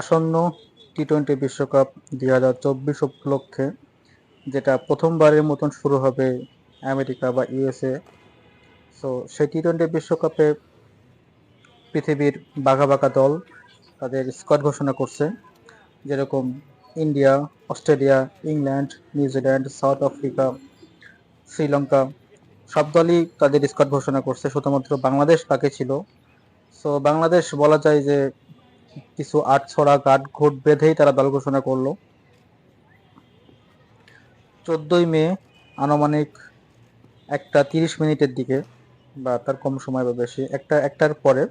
আসন্ন T twenty বিশ্বকাপ দুই হাজার চব্বিশ উপলক্ষে, যেটা প্রথমবারের মতন শুরু হবে আমেরিকা বা ইউএসএ সো সেই টি টোয়েন্টি বিশ্বকাপে পৃথিবীর বাঘা বাঘা দল তাদের স্কোয়াড ঘোষণা করছে, যেরকম India, Australia, England New Zealand South Africa, Sri Lanka, সব দলই তাদের স্কোয়াড ঘোষণা করছে, শুধুমাত্র বাংলাদেশ বাকি ছিল। সো বাংলাদেশ বলা যায় যে কিছু আট ছড়া গাট ঘোট বেঁধেই তারা দল ঘোষণা করল। চোদ্দই মে আনুমানিক একটা তিরিশ মিনিটের দিকে, বা তার কম সময় বা বেশি, একটা, একটার পরে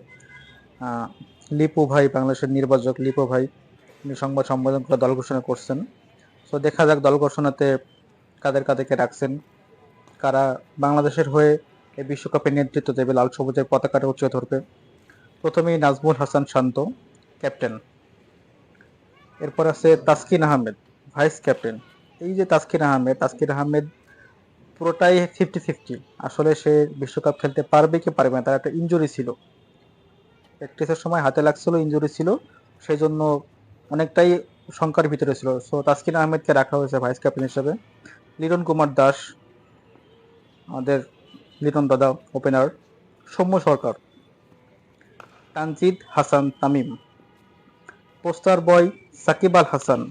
লিপু ভাই, বাংলাদেশের নির্বাচক লিপু ভাই সংবাদ সম্মেলন করে দল ঘোষণা করছেন। তো দেখা যাক দল ঘোষণাতে কাদের কাদেরকে রাখছেন। কারা বাংলাদেশের হয়ে এই বিশ্বকাপে নেতৃত্ব দেবে লাল সবুজের পতাকাটা উঁচিয়ে ধরবে। প্রথমেই নাজমুল হাসান শান্ত ক্যাপ্টেন। এরপর আছে তাসকিন আহমেদ, ভাইস ক্যাপ্টেন। এই যে তাসকিন আহমেদ তাসকিন আহমেদ পুরোটাই ফিফটি ফিফটি আসলে সে বিশ্বকাপ খেলতে পারবে কি পারবে না, তার একটা ইনজুরি ছিল। প্র্যাকটিসের সময় হাতে লাগছিল ইনজুরি ছিল। সেই জন্য অনেকটাই শঙ্কার ভিতরে ছিল। সো তাসকিন আহমেদকে রাখা হয়েছে ভাইস ক্যাপ্টেন হিসেবে। লিটন কুমার দাস, আমাদের লিটন দাদা opener Soumya Sarkar. Tanzid Hasan Tamim. Poster boy Shakib Al Hasan.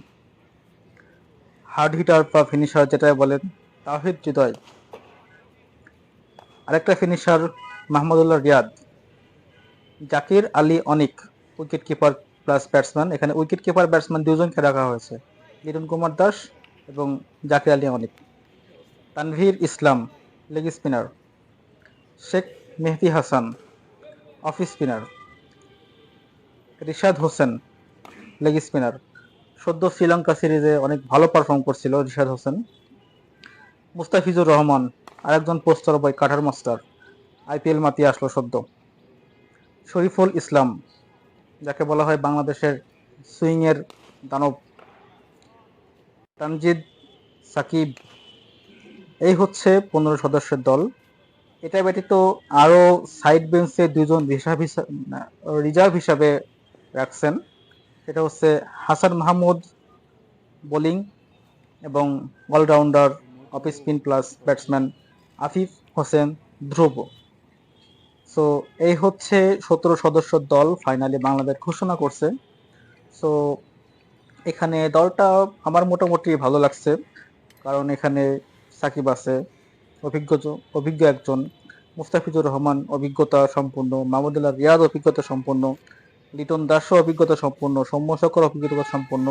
Hard hitter বা ফিনিশার যেটা বলেন তাহিদ হৃদয়। আরেকটা finisher Mahmudullah Riyad. Jaker Ali Anik wicket keeper plus batsman. এখানে উইকেট কিপার ব্যাটসম্যান দুজনকে রাখা হয়েছে। লিটন কুমার দাস এবং Jaker Ali Anik. Tanvir Islam, leg spinner. Sheikh Mahedi Hasan, off spinner. Rishad Hossain leg spinner সদ্য শ্রীলঙ্কা সিরিজে অনেক ভালো পারফর্ম করছিল রিশাদ হোসেন। মুস্তাফিজুর রহমান, আরেকজন poster boy cutter master. IPL মাতিয়ে আসলো সদ্য। শরীফুল ইসলাম, যাকে বলা হয় বাংলাদেশের সুইংয়ের দানব। তানজিদ সাকিব, এই হচ্ছে পনেরো সদস্যের দল। এটা ব্যতীত আরও সাইড বেঞ্চে দুজন রিজার্ভ রিজার্ভ হিসাবে রাখছেন। সেটা হচ্ছে হাসান মাহমুদ বোলিং এবং allrounder off spin plus batsman Afif Hossain Dhruba. So এই হচ্ছে সতেরো সদস্য দল ফাইনালি বাংলাদেশ ঘোষণা করছে। সো এখানে দলটা আমার মোটামুটি ভালো লাগছে, কারণ এখানে সাকিব আছে, অভিজ্ঞ অভিজ্ঞ একজন, মুস্তাফিজুর রহমান অভিজ্ঞতা সম্পন্ন, মাহমুদুল্লাহ রিয়াদ অভিজ্ঞতা সম্পন্ন লিটন দাস অভিজ্ঞতা সম্পন্ন, সৌম্য সকর অভিজ্ঞতা সম্পন্ন।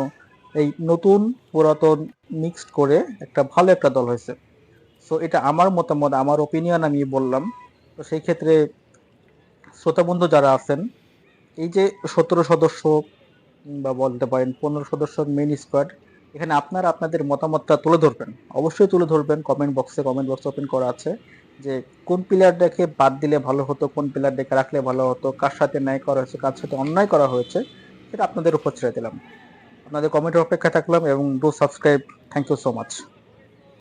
এই নতুন পুরাতন মিক্সড করে একটা ভালো একটা দল হয়েছে। সো এটা আমার মতামত, আমার ওপিনিয়ন আমি বললাম। তো সেই ক্ষেত্রে শ্রোতাবন্ধু যারা আছেন, এই যে সতেরো সদস্য বা বলতে পারেন পনেরো সদস্যর মেন স্কোয়াড এখানে আপনারা আপনাদের মতামতটা তুলে ধরবেন। অবশ্যই তুলে ধরবেন কমেন্ট বক্সে কমেন্ট বক্স ওপেন করা আছে যে কোন প্লেয়ারটাকে বাদ দিলে ভালো হতো, কোন প্লেয়ারটাকে রাখলে ভালো হতো, কার সাথে ন্যায় করা হয়েছে, কার সাথে অন্যায় করা হয়েছে, সেটা আপনাদের উপর ছেড়ে দিলাম। আপনাদের কমেন্টের অপেক্ষা থাকলাম এবং do subscribe thank you so much